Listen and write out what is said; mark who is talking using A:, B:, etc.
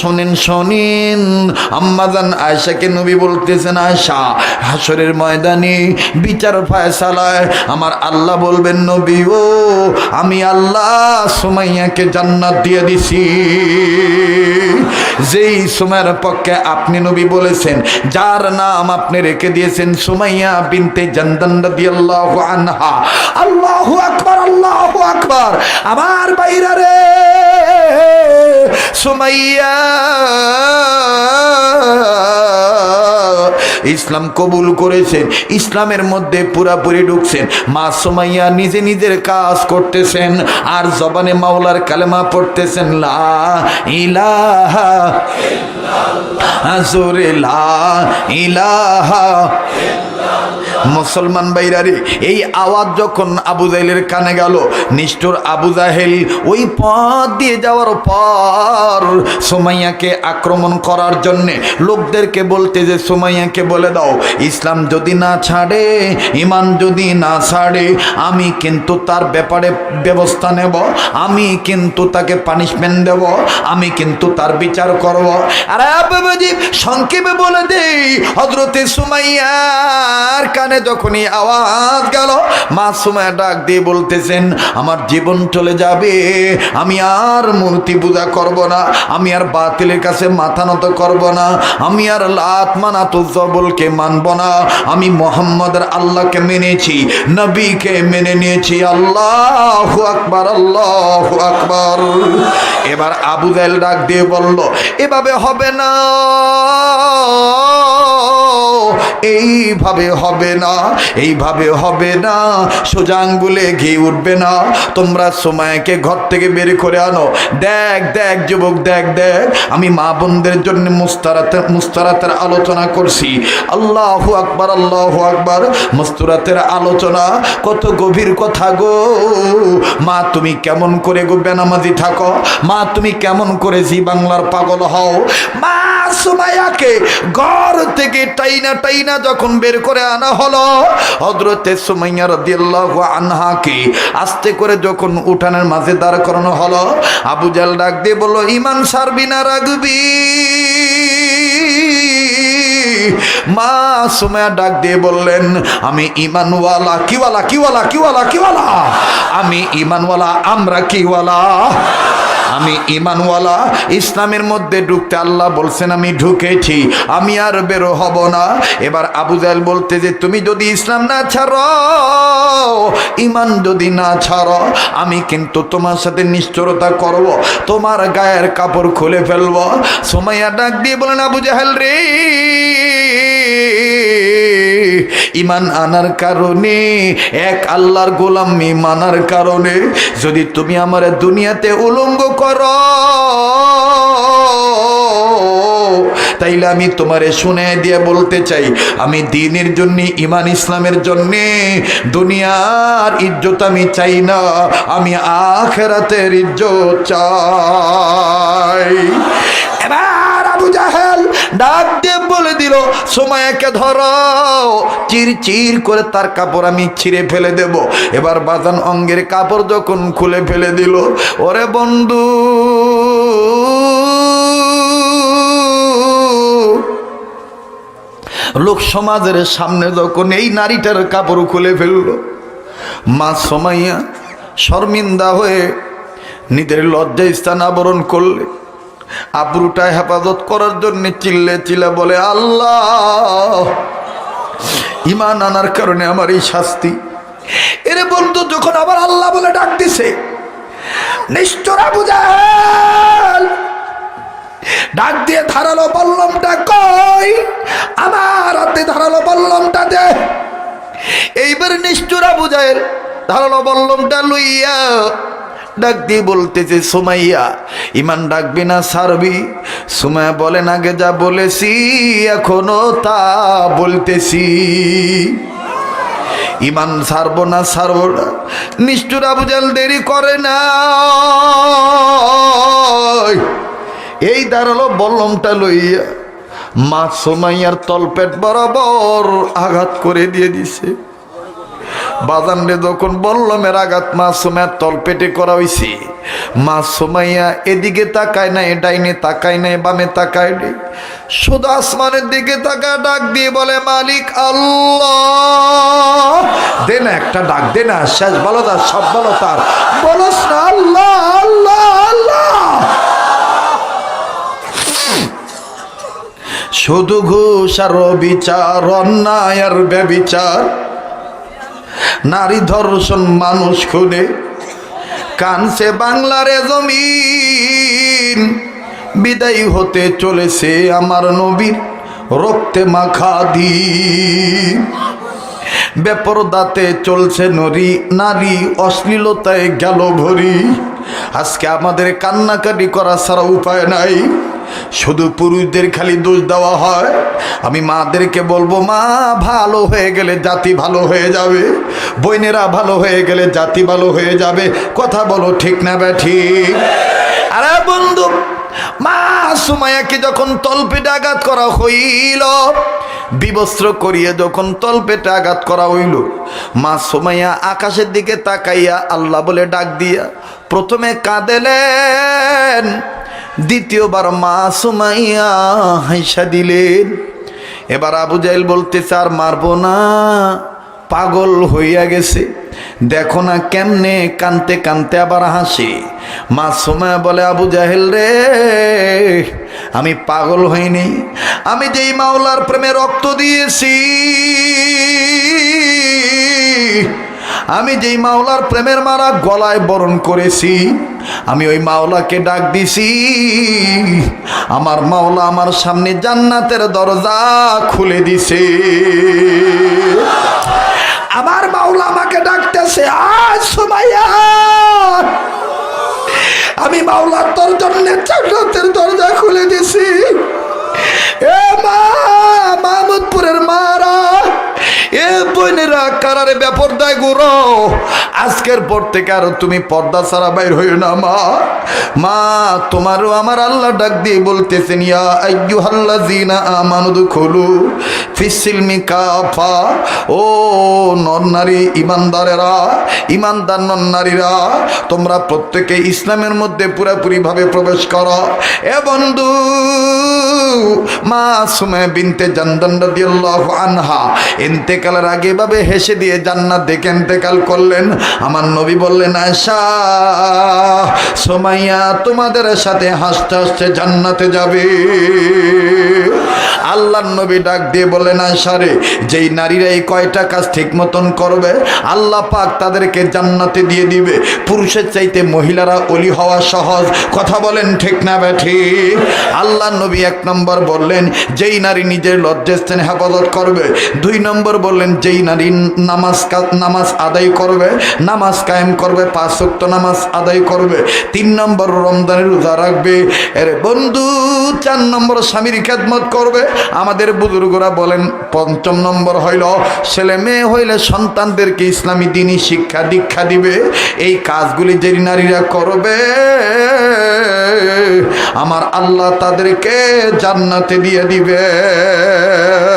A: শোনেন শোনেন। আম্মাজান আয়সাকে নবী বলতেছেন আয়সা হাসরের ময়দানে বিচার ফায়সালায় আমার আল্লাহ বলবেন, নবী ও, আমি আল্লাহ সুমাইয়াকে জান্নাত দিয়ে দিছি। যেই সময়ের পক্ষে আপনি নবী বলেছেন, যার নাম আপনি রেখে দিয়েছেন সুমাইয়া বিনতে জান্দান রাদিয়াল্লাহু আনহা। আল্লাহু আকবার আল্লাহু আকবার। আমার বাইরা রে। সুমাইয়া, ইসলাম কবুল করেছেন, ইসলামের মধ্যে পুরাপুরি ঢুকছেন। মা সোমাইয়া নিজে নিজের কাজ করতেছেন, আর জবানে মাওলার কালেমা পড়তেছেন, লা ইলাহা লা ইলাহা মুসলমান বাইরারে, এই আওয়াজ যখন আবু জাহেলের কানে গেল, নিষ্ঠুর আবু জাহেল ওই পথ দিয়ে যাওয়ার পর সোমাইয়াকে আক্রমণ করার জন্যে লোকদেরকে বলতে যে, সোমাইয়াকে বলে দাও, ইসলাম যদি না ছাড়ে, ইমান যদি না ছাড়ে, আমি কিন্তু তার ব্যাপারে ব্যবস্থা নেব, আমি কিন্তু তাকে পানিশমেন্ট দেব, আমি কিন্তু তার বিচার করব। আর সংক্ষেপে বলে দেই হজরতে সুমাইয়ার কানে যখনই আওয়াজ গেল মা সুমাইয়া ডাক দিয়ে বলতেছেন, আমার জীবন চলে যাবে, আমি আর মূর্তি পূজা করব না, আমি আর বাতিলের কাছে মাথা নত করব না, আমি আর লাত মানা তো জবলকে মানব না, আমি মোহাম্মদের আল্লাহকে মেনেছি, নবীকে মেনে নিয়েছি, আল্লাহ আকবার আল্লাহ আকবার। এবার আবু জাহেল ডাক দিয়ে বলল, এভাবে হবে না। এইভাবে হবে না, এইভাবে হবে না। সোজা আঙ্গুলে ঘি উঠবে না। তোমরা সময়কে ঘর থেকে বের করে আনো। দেখ দেখ, যুবক, দেখ দেখ। আমি মা বোনদের জন্য মুস্তারাতের মুস্তারাতের আলোচনা করছি। আল্লাহ আকবার আল্লাহ আকবার। মুস্তুরাতের আলোচনা কত গভীর কথা গো। মা, তুমি কেমন করে গো বেনামাজি থাকো? মা, তুমি কেমন করে জি বাংলার পাগল হও? মা সুমাইয়াকে ঘর থেকে টাইনা টাইনা যখন বের করে আনা হলো হজরতে সুমাইয়া রাদিয়াল্লাহু আনহাকে আস্তে করে যখন উঠানের মাঝে দাঁড় করানো হলো, আবু জাল ডাক দিয়ে বলল, ইমান সারবি না রাখবি মা সুমায়া ডাক দিয়ে বললেন, আমি ইমানওয়ালা, কিওয়ালা কিওয়ালা কিওয়ালা কিওয়ালা? আমি ইমানওয়ালা, আমরা কিওয়ালা? আমি ইমানওয়ালা, ইসলামের মধ্যে ঢুকতে আল্লাহ বলছেন, আমি ঢুকেছি, আমি আর বেরো হব না। এবার আবু জাহেল বলতে যে, তুমি যদি ইসলাম না ছাড়ো, ইমান যদি না ছাড়ো, আমি কিন্তু তোমার সাথে নিশ্চরতা করব, তোমার গায়ের কাপড় খুলে ফেলব। সোমাইয়া ডাক দিয়ে বলেন আবু জাহেল রে ইমান আনার কারণে, এক আল্লাহর গোলামি মানার কারণে, যদি তুমি আমার দুনিয়াতে উলঙ্গ করো, তাইলে আমি তোমারে শুনে দিয়ে বলতে চাই, আমি দিনের জন্য ইমান ইসলামের জন্য, দুনিয়ার ইজ্জত আমি চাই না, আমি আখেরাতের ইজ্জত চাই। এবার আবু জাহেল ডাক দিল সময়কে ধরো। চির চির করে তার কাপড় আমি ছিঁড়ে ফেলে দেব। এবার বাজান অঙ্গের কাপড় যখন খুলে ফেলে দিল, ওরে বন্ধু, লোক সমাজের সামনে যখন এই নারীটার কাপড় খুলে ফেলল, মা সমাইয়া শর্মিন্দা হয়ে নিজের লজ্জা স্থান আবরণ করলে। আবরুটা হেফাজত করার জন্য চিল্লে চিল্লে বলে, আল্লাহ ইমান আনার কারণে আমার এই শাস্তি। এরে বন্ধু যখন আবার আল্লাহ বলে ডাক দিছে, নিষ্ঠরা বুঝাল ডাক দিয়ে ধারালো বল্লমটা কই? আমার হাতে ধারালো বল্লমটা দে। এইবার নিষ্ঠুরা বুঝায় ধারালো বল্লমটা লইয়া ডাক দিয়ে বলতেছে, সুমাইয়া, ইমান ডাকবি না, সারবি? সুমাইয়া বলেন আগে যা বলেছি, এখনও তা বলতেছি। ইমান সারব না, সারবো না, নিষ্ঠুর আবুজাল দেরি করে না এই দাঁড়াল বল্লমটা লইয়া। মা সোমাইয়ার তলপেট বরাবর আঘাত করে দিয়ে দিছে। বাজানরে যখন বল্লমের আঘাত মা সোমার তলপেটে করা হয়েছে মা সুমাইয়া এদিকে তাকায় নাই, ডাইনে তাকায় নাই, বামে তাকায় নেই। শুধু আসমানের দিকে তাকা ডাক দিয়ে বলে, মালিক আল্লাহ। দে না একটা ডাক, দে না, শেষ বলো তার, সব বলো তার। বলস না, আল্লাহ আল্লাহ আল্লাহ। শুধু ঘুষ আর বিচার অন্যায় আর ব্যবিচার। নারী ধর্ষণ মানুষ খুনে। কানছে বাংলারে জমিন। বিদায়ী হতে চলেছে আমার নবীর রক্তে মাখা দিন। বেপরদাতে চলছে নরি, নারী অশ্লীলতায় গেল ভরি আজকে আমাদের কান্নাকাটি করা ছাড়া উপায় নাই। শুধু পুরুষদের খালি দোষ দেওয়া হয়। আমি মাদেরকে বলব, মা, ভালো হয়ে গেলে জাতি ভালো হয়ে যাবে। বইনেরা ভালো হয়ে গেলে জাতি ভালো হয়ে যাবে। কথা বলো, ঠিক না বে, ঠিক? আরে বন্ধু, মা সুমায়াকে যখন তলপেটে আঘাত করা হইল, বিবস্ত্র করিয়ে যখন তলপেটে আঘাত করা হইল, মা সুমাইয়া আকাশের দিকে তাকাইয়া আল্লাহ বলে ডাক দিয়া, প্রথমে কাঁদেলেন দ্বিতীয়বার মা সুমাইয়া হাইসা দিলেন। এবার আবু জাইল বলতেছে, আর মারবো না, পাগল হইয়া গেছে। দেখো না কেমনে কানতে কানতে আবার হাসে। মা সময় বলে, আবু জাহেল রে, আমি পাগল হইনি। আমি যেই মাওলার প্রেমে রক্ত দিয়েছি, আমি যেই মাওলার প্রেমের মারা গলায় বরণ করেছি আমি ওই মাওলাকে ডাক দিছি। আমার মাওলা আমার সামনে জান্নাতের দরজা খুলে দিছে। আমার মাওলা আমাকে ডাকতেছে আজ সুমাইয়া! আমি মাওলার তোর জন্য দরজা খুলে দিছি। কারারে বেপরদায় গুরো। আজকের পর থেকে আর তুমি পর্দা ছাড়া বাইর হইও না, মা। মা, তোমারও আমার আল্লাহ ডাক দিয়ে বলতেছেন, ইয়া আইয়ুহাল্লাযিনা আমানু দুখুলু ফিসিলমি কাফা। ও নর নারী ইমানদারেরা, ইমানদার নর নারীরা, তোমরা প্রত্যেকে ইসলামের মধ্যে পুরোপুরি ভাবে প্রবেশ করো। এ বন্ধু মা সুমে বিনতে জান্দান রাদিয়াল্লাহু আনহা। ইন্তেকালের আগে ভাবে হেসে দিয়ে জান্নাত দেখে ইন্তেকাল করলেন। আমার নবী বললেন আশা সোমাইয়া, তোমাদের সাথে হাসতে হাসতে জান্নাতে যাবে। আল্লাহ নবী ডাক দিয়ে বললেন আয়সা রে যেই নারীরা এই কয়টা কাজ ঠিক মতন করবে, আল্লাহ পাক তাদেরকে জান্নাতে দিয়ে দিবে। পুরুষের চাইতে মহিলারা অলি হওয়া সহজ। কথা বলেন ঠিক না ব্যাঠি আল্লাহ নবী এক নম্বর বললেন, যেই নারী নিজের লজ্জাস্থানে হেফাজত করবে। দুই নম্বর বললেন, যেই নারী নামাজ নামাজ আদায় করবে, নামাজ কায়েম করবে, পাঁচ ওয়াক্ত নামাজ আদায় করবে। তিন নম্বর রমজানের রোজা রাখবে। এর বন্ধু, চার নম্বর স্বামীর খেদমত করবে। আমাদের বুজুর্গরা বলেন, পঞ্চম নম্বর হইল, ছেলে মেয়ে হইলে সন্তানদেরকে ইসলামী দিনই শিক্ষা দীক্ষা দিবে, এই কাজগুলি যে নারীরা করবে, আমার আল্লাহ তাদেরকে জান্নাতে দিয়ে দিবে।